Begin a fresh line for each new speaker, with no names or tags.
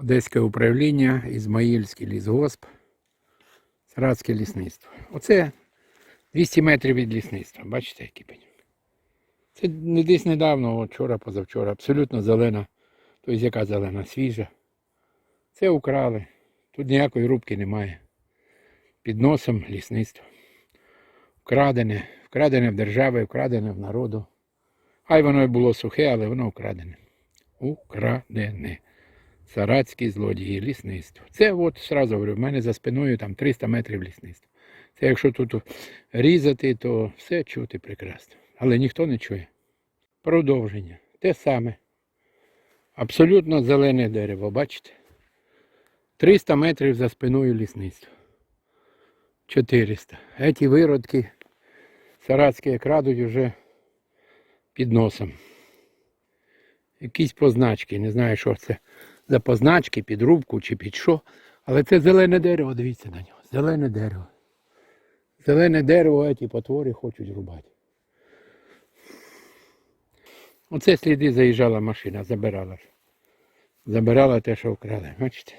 Одеське управління, Ізмаїльський лісгосп, Саратське лісництво. Оце 200 метрів від лісництва. Бачите, який пень? Це не десь недавно, вчора, позавчора, абсолютно зелена. Тобто яка зелена, свіжа. Це украли. Тут ніякої рубки немає. Під носом лісництво. Вкрадене, вкрадене в держави, вкрадене в народу. Хай воно і було сухе, але воно вкрадене. Украдене. Саратські злодії, лісництво. Це от сразу говорю, в мене за спиною там 300 метрів лісництва. Це якщо тут різати, то все чути прекрасно. Але ніхто не чує. Продовження. Те саме. Абсолютно зелене дерево, бачите? 300 метрів за спиною лісництва. 400. Еті виродки саратські крадуть вже під носом. Якісь позначки, не знаю, що це за позначки, під рубку чи під що. Але це зелене дерево, дивіться на нього. Зелене дерево. Зелене дерево ці потвори хочуть рубати. Оце сліди заїжджала машина, забирала. Забирала те, що вкрали. Бачите?